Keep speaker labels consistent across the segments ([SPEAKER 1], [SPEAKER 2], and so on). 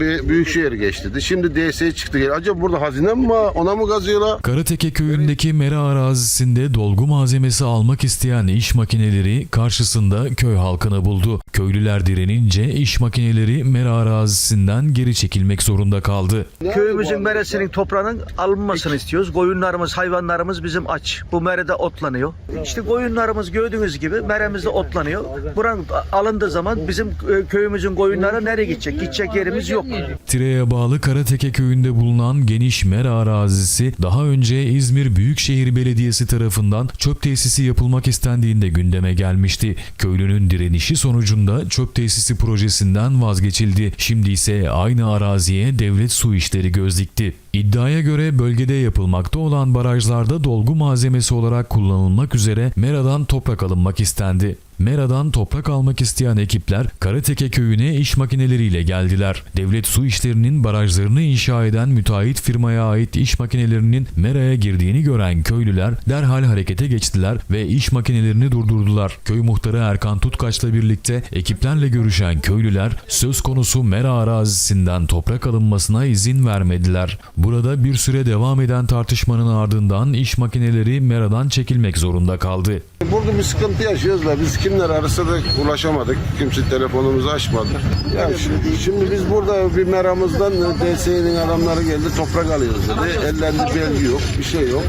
[SPEAKER 1] Bir büyükşehir geçti. Şimdi DS çıktı. geliyor. Acaba burada hazine mi var? Ona mı kazıyorlar?
[SPEAKER 2] Karateke köyündeki mera arazisinde dolgu malzemesi almak isteyen iş makineleri karşısında köy halkını buldu. Köylüler direnince iş makineleri mera arazisinden geri çekilmek zorunda kaldı.
[SPEAKER 3] Köyümüzün meresinin toprağının alınmasını istiyoruz. Koyunlarımız, hayvanlarımız bizim aç. Bu merede otlanıyor. İşte koyunlarımız gördüğünüz gibi meremizde otlanıyor. Buranın alındığı zaman bizim köyümüzün koyunları nereye gidecek? Gidecek yerimiz yok.
[SPEAKER 2] Tire'ye bağlı Karateke köyünde bulunan geniş mera arazisi daha önce İzmir Büyükşehir Belediyesi tarafından çöp tesisi yapılmak istendiğinde gündeme gelmişti. Köylünün direnişi sonucunda çöp tesisi projesinden vazgeçildi. Şimdi ise aynı araziye devlet su işleri göz dikti. İddiaya göre bölgede yapılmakta olan barajlarda dolgu malzemesi olarak kullanılmak üzere Mera'dan toprak alınmak istendi. Mera'dan toprak almak isteyen ekipler Karateke köyüne iş makineleriyle geldiler. Devlet su işlerinin barajlarını inşa eden müteahhit firmaya ait iş makinelerinin Mera'ya girdiğini gören köylüler derhal harekete geçtiler ve iş makinelerini durdurdular. Köy muhtarı Erkan Tutkaç'la birlikte ekiplerle görüşen köylüler söz konusu Mera arazisinden toprak alınmasına izin vermediler. Burada bir süre devam eden tartışmanın ardından iş makineleri Mera'dan çekilmek zorunda kaldı.
[SPEAKER 1] Burada bir sıkıntı yaşıyoruz da biz kimler arasa da ulaşamadık. Kimse telefonumuzu açmadı. Ya şi- şimdi biz burada bir meramızdan DS'nin adamları geldi toprak alıyoruz dedi. Ellerinde belge yok, bir şey yok.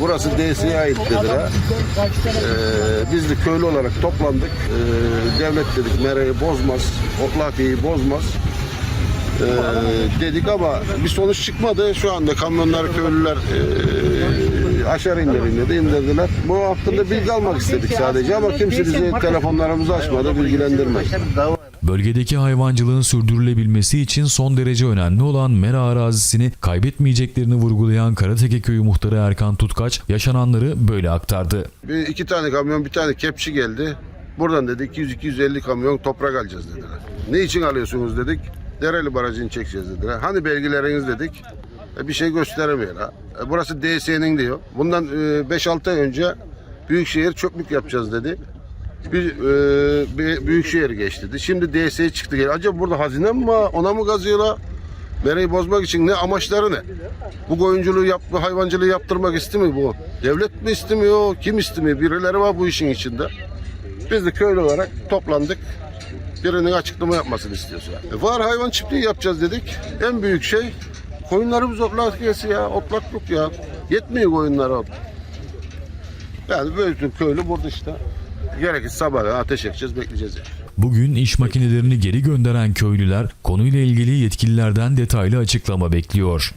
[SPEAKER 1] Burası DS'ye ait dediler. Ee, biz de köylü olarak toplandık. Ee, devlet dedik merayı bozmaz, oklakiyi bozmaz. Ee, dedik ama bir sonuç çıkmadı. Şu anda kamyonlar köylüler e, aşağı indirin dedi indirdiler. Bu hakkında bilgi almak istedik sadece ama kimse bizi telefonlarımızı açmadı bilgilendirmedi.
[SPEAKER 2] Bölgedeki hayvancılığın sürdürülebilmesi için son derece önemli olan Mera arazisini kaybetmeyeceklerini vurgulayan Karateke Köyü muhtarı Erkan Tutkaç yaşananları böyle aktardı.
[SPEAKER 1] Bir, iki tane kamyon bir tane kepçi geldi. Buradan dedi 200-250 kamyon toprak alacağız dediler. Ne için alıyorsunuz dedik. Dereli barajını çekeceğiz dediler. Hani belgeleriniz dedik. E, bir şey gösteremiyor. ha. E, burası DS'nin diyor. Bundan e, 5-6 ay önce Büyükşehir çöplük yapacağız dedi. Bir, e, bir Büyükşehir dedi. Şimdi DS çıktı. geliyor. Acaba burada hazine mi var? Ona mı kazıyorlar? Merayı bozmak için ne amaçları ne? Bu koyunculuğu yap, bu hayvancılığı yaptırmak istemiyor bu. Devlet mi istemiyor? Kim istemiyor? Birileri var bu işin içinde. Biz de köylü olarak toplandık. Birinin açıklama yapmasını istiyoruz. E var hayvan çiftliği yapacağız dedik. En büyük şey koyunlarımız otlak ya. Otlaklık ya. Yetmiyor koyunlara ot. Yani bütün köylü burada işte. Gerekirse sabah ateş yakacağız, bekleyeceğiz yani.
[SPEAKER 2] Bugün iş makinelerini geri gönderen köylüler konuyla ilgili yetkililerden detaylı açıklama bekliyor.